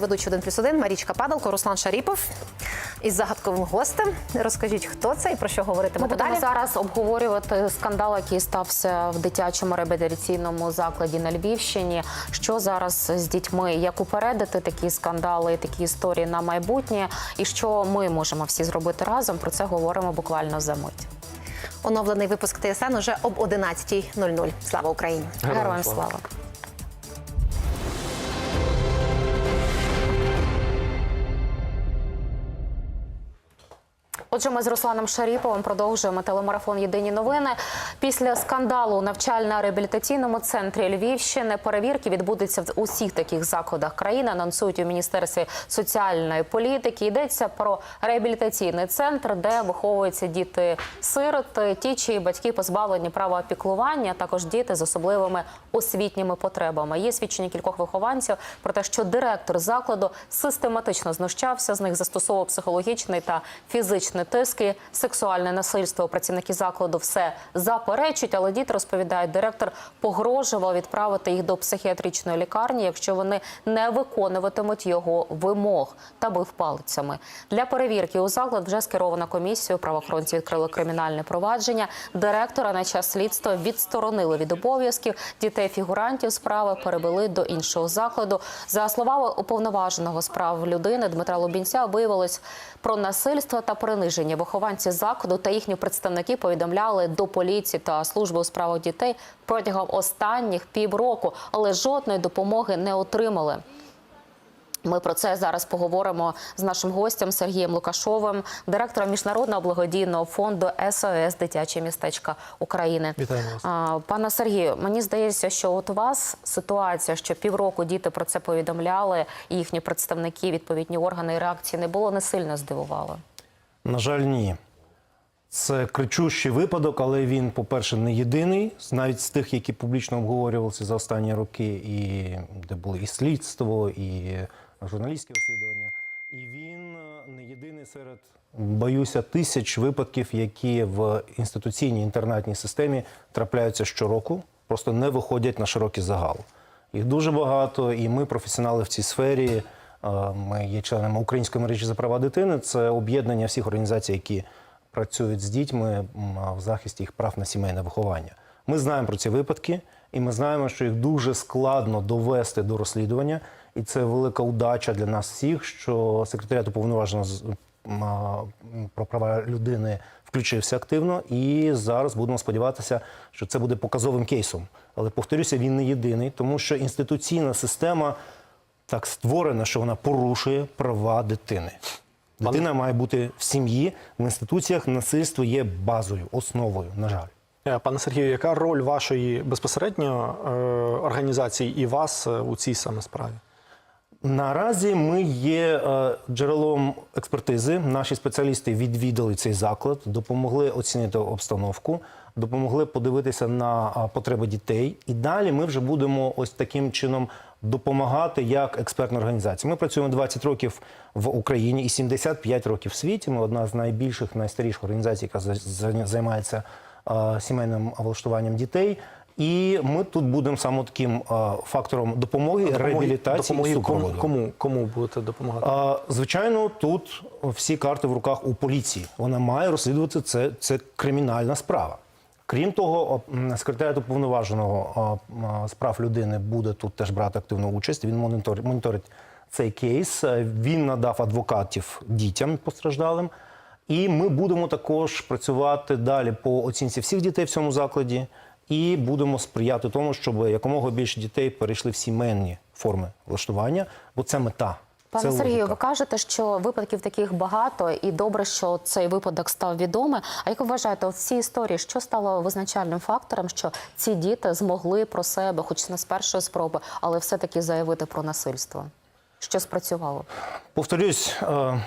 Ведучий 1 плюс 1 Марічка Падалко, Руслан Шаріпов із загадковим гостем. Розкажіть, хто це і про що Ми будемо далі. зараз обговорювати скандал, який стався в дитячому реабілітаційному закладі на Львівщині. Що зараз з дітьми? Як упередити такі скандали, такі історії на майбутнє? І що ми можемо всі зробити разом? Про це говоримо буквально за мить. Оновлений випуск ТСН уже об 11.00. Слава Україні! Героям слава! Отже, ми з Русланом Шаріповим продовжуємо телемарафон Єдині новини. Після скандалу у навчально-реабілітаційному центрі Львівщини перевірки відбудуться в усіх таких закладах країни. Анонсують у міністерстві соціальної політики. Йдеться про реабілітаційний центр, де виховуються діти сироти, ті, чиї батьки позбавлені права опіклування, а також діти з особливими освітніми потребами. Є свідчення кількох вихованців про те, що директор закладу систематично знущався з них, застосовував психологічний та фізичний тиски, сексуальне насильство. Працівники закладу все заперечують, але діти розповідають, директор погрожував відправити їх до психіатричної лікарні, якщо вони не виконуватимуть його вимог та бив палицями. Для перевірки у заклад вже скерована комісію. Правоохоронці відкрили кримінальне провадження. Директора на час слідства відсторонили від обов'язків. Дітей фігурантів справи перевели до іншого закладу. За словами уповноваженого з прав людини Дмитра Лубінця, виявилось про насильство та приниження. Вихованці закладу та їхні представники повідомляли до поліції та служби у справах дітей протягом останніх півроку, але жодної допомоги не отримали. Ми про це зараз поговоримо з нашим гостем Сергієм Лукашовим, директором міжнародного благодійного фонду СОС Дитяче містечка України. Вітаємо вас. Пане Сергію, мені здається, що от у вас ситуація, що півроку діти про це повідомляли, і їхні представники, відповідні органи і реакції не було, не сильно здивувало. На жаль, ні. Це кричущий випадок, але він, по-перше, не єдиний, навіть з тих, які публічно обговорювалися за останні роки, і де були і слідство, і журналістські розслідування. І він е, не єдиний серед, боюся, тисяч випадків, які в інституційній інтернатній системі трапляються щороку, просто не виходять на широкий загал. Їх дуже багато, і ми, професіонали в цій сфері, ми є членами Української мережі за права дитини. Це об'єднання всіх організацій, які працюють з дітьми в захисті їх прав на сімейне виховання. Ми знаємо про ці випадки, і ми знаємо, що їх дуже складно довести до розслідування. І це велика удача для нас всіх, що секретаріат м, про права людини включився активно. І зараз будемо сподіватися, що це буде показовим кейсом. Але повторюся, він не єдиний, тому що інституційна система так створена, що вона порушує права дитини. Дитина має бути в сім'ї, в інституціях насильство є базою, основою, на жаль. Е, Пане Сергію, яка роль вашої безпосередньо е, організації і вас е, у цій саме справі? Наразі ми є е, джерелом експертизи. Наші спеціалісти відвідали цей заклад, допомогли оцінити обстановку, допомогли подивитися на потреби дітей. І далі ми вже будемо ось таким чином допомагати як експертна організація. Ми працюємо 20 років в Україні і 75 років в світі. Ми одна з найбільших, найстаріших організацій, яка за- за- займається сімейним влаштуванням дітей. І ми тут будемо саме таким фактором допомоги, реабілітації допомоги кому, супроводу. кому, кому будете допомагати? А, звичайно, тут всі карти в руках у поліції. Вона має розслідувати це. Це кримінальна справа. Крім того, секретаріат уповноваженого з прав людини буде тут теж брати активну участь. Він монітор- моніторить цей кейс. Е, Він надав адвокатів дітям постраждалим. І ми будемо також працювати далі по оцінці всіх дітей в цьому закладі. І будемо сприяти тому, щоб якомога більше дітей перейшли в сімейні форми влаштування, бо це мета. Пане це Сергію, логіка. ви кажете, що випадків таких багато, і добре, що цей випадок став відомий. А як ви вважаєте, в цій історії що стало визначальним фактором, що ці діти змогли про себе, хоч не з першої спроби, але все-таки заявити про насильство? Що спрацювало? Повторюсь, е,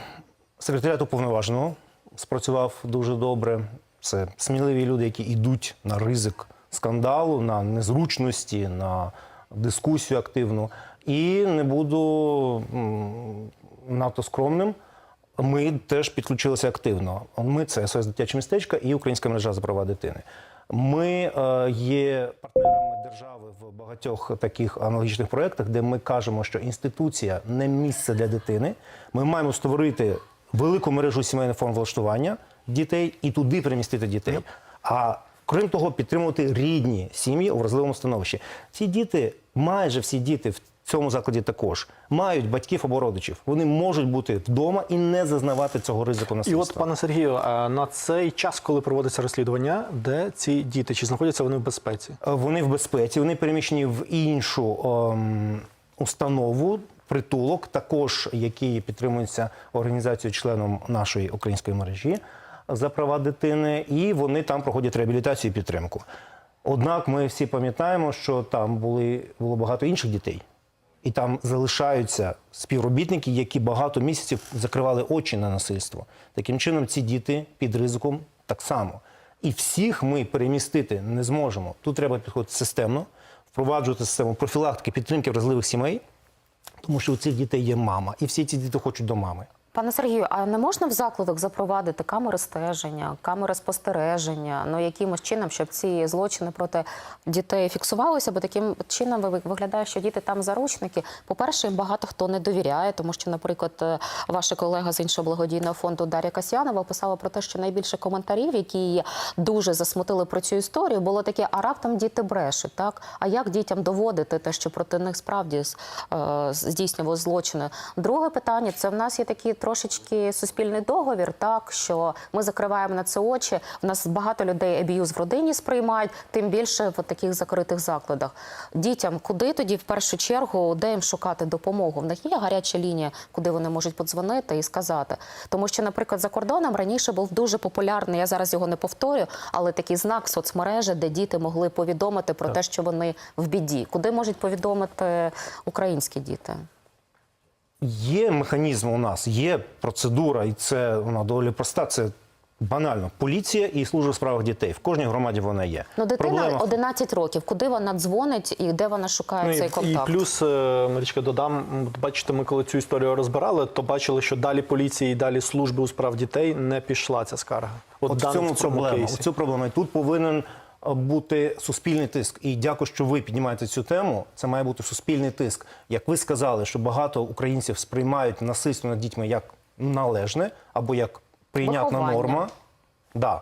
секретаріат уповноваженого спрацював дуже добре. Це сміливі люди, які йдуть на ризик скандалу, на незручності, на дискусію активну. І не буду надто скромним. Ми теж підключилися активно. Ми це СОС дитяче містечка і Українська мережа за права дитини. Ми е, є партнерами держави в багатьох таких аналогічних проєктах, де ми кажемо, що інституція не місце для дитини. Ми маємо створити велику мережу сімейних форм влаштування дітей і туди перемістити дітей. А крім того, підтримувати рідні сім'ї у вразливому становищі. Ці діти, майже всі діти в цьому закладі також мають батьків або родичів. Вони можуть бути вдома і не зазнавати цього ризику І насильства. от, пане Сергію, на цей час, коли проводиться розслідування, де ці діти чи знаходяться вони в безпеці? Е, Вони в безпеці, вони переміщені в іншу ем, установу, притулок, також який підтримується організацією членом нашої української мережі за права дитини, і вони там проходять реабілітацію і підтримку. Однак ми всі пам'ятаємо, що там були, було багато інших дітей. І там залишаються співробітники, які багато місяців закривали очі на насильство. Таким чином, ці діти під ризиком так само. І всіх ми перемістити не зможемо. Тут треба підходити системно, впроваджувати систему профілактики, підтримки вразливих сімей, тому що у цих дітей є мама, і всі ці діти хочуть до мами. Пане Сергію, а не можна в закладах запровадити камери стеження, камери спостереження, ну якимось чином, щоб ці злочини проти дітей фіксувалися, бо таким чином ви- виглядає, що діти там заручники. По-перше, їм багато хто не довіряє, тому що, наприклад, е, ваша колега з іншого благодійного фонду Дар'я Касьянова писала про те, що найбільше коментарів, які її дуже засмутили про цю історію, було таке: а раптом діти брешуть, так? А як дітям доводити те, що проти них справді е, здійснювали злочини? Друге питання це в нас є такий трошечки суспільний договір, так що ми закриваємо на це очі. У нас багато людей аб'юз в родині сприймають, тим більше в таких закритих закладах. Дітям куди тоді в першу чергу, де їм шукати допомогу? В них є гаряча лінія, куди вони можуть подзвонити і сказати. Тому що, наприклад, за кордоном раніше був дуже популярний. Я зараз його не повторю, але такий знак соцмережі, де діти могли повідомити про те, що вони в біді. Куди можуть повідомити українські діти? Є механізм у нас, є процедура, і це вона доволі проста. Це банально. Поліція і служба у справах дітей. В кожній громаді вона є. Ну, дитина Проблема- 11 років. Куди вона дзвонить і де вона шукає Ну, цей контакт? і плюс, е, Марічка, додам, бачите, ми коли цю історію розбирали, то бачили, що далі поліції і далі служби у справ дітей не пішла ця скарга. От в дан- цьому проблема. кейсі. Цю проблема. І тут повинен бути суспільний тиск. І дякую, що ви піднімаєте цю тему. Це має бути суспільний тиск. Як ви сказали, що багато українців сприймають насильство над дітьми як належне або як прийнятна Виховання. норма. Да.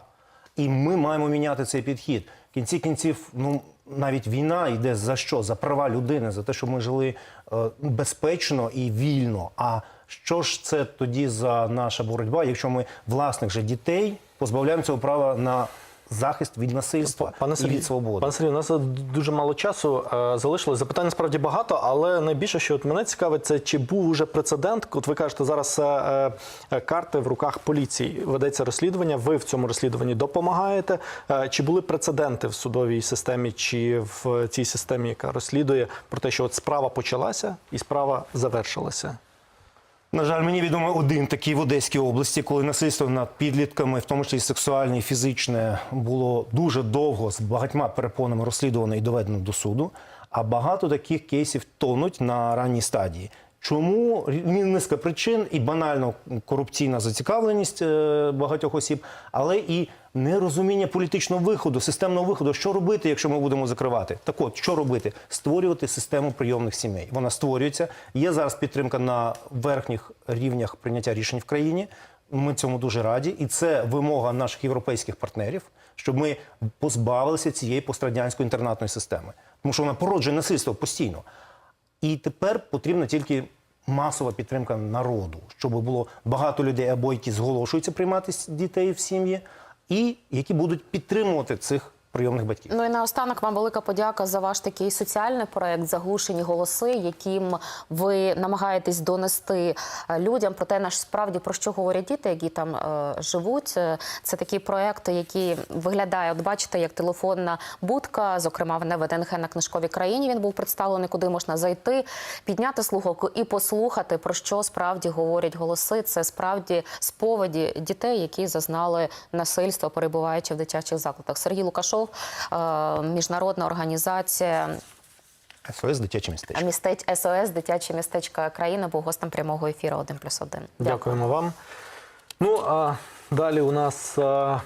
І ми маємо міняти цей підхід. В кінці кінців, ну навіть війна йде за що? За права людини, за те, щоб ми жили е, безпечно і вільно. А що ж це тоді за наша боротьба, якщо ми власних же дітей позбавляємо цього права на захист від насильства Пане і Сергій, від свободи? Пане Сергій, у нас дуже мало часу е, залишилось. Запитань насправді багато, але найбільше, що от мене цікавить, це чи був уже прецедент. От ви кажете, зараз е, е, карти в руках поліції. Ведеться розслідування. Ви в цьому розслідуванні допомагаєте. Е, чи були прецеденти в судовій системі чи в цій системі, яка розслідує про те, що от справа почалася і справа завершилася? На жаль, мені відомо один такий в Одеській області, коли насильство над підлітками, в тому числі сексуальне і фізичне, було дуже довго з багатьма перепонами розслідувано і доведено до суду. А багато таких кейсів тонуть на ранній стадії. Чому низка причин і банально корупційна зацікавленість е, багатьох осіб, але і нерозуміння політичного виходу, системного виходу, що робити, якщо ми будемо закривати. Так от, що робити? Створювати систему прийомних сімей. Вона створюється. Є зараз підтримка на верхніх рівнях прийняття рішень в країні. Ми цьому дуже раді, і це вимога наших європейських партнерів, щоб ми позбавилися цієї пострадянської інтернатної системи, тому що вона породжує насильство постійно. І тепер потрібна тільки масова підтримка народу, щоб було багато людей, або які зголошуються приймати дітей в сім'ї, і які будуть підтримувати цих прийомних батьків. Ну і наостанок вам велика подяка за ваш такий соціальний проект Заглушені голоси, яким ви намагаєтесь донести е, людям про те, наш справді про що говорять діти, які там е, живуть. Е, Це такий проект, який виглядає, от бачите, як телефонна будка. Зокрема, в ВДНГ на книжковій країні він був представлений, куди можна зайти, підняти слухавку і послухати про що справді говорять голоси. Це справді сповіді дітей, які зазнали насильства, перебуваючи в дитячих закладах. Сергій Лукашов, е, міжнародна організація СОС дитяче містечко. містеч СОС, дитяче містечко країни, був гостем прямого ефіру 1+,1. Дякуємо вам. Ну а далі у нас. е,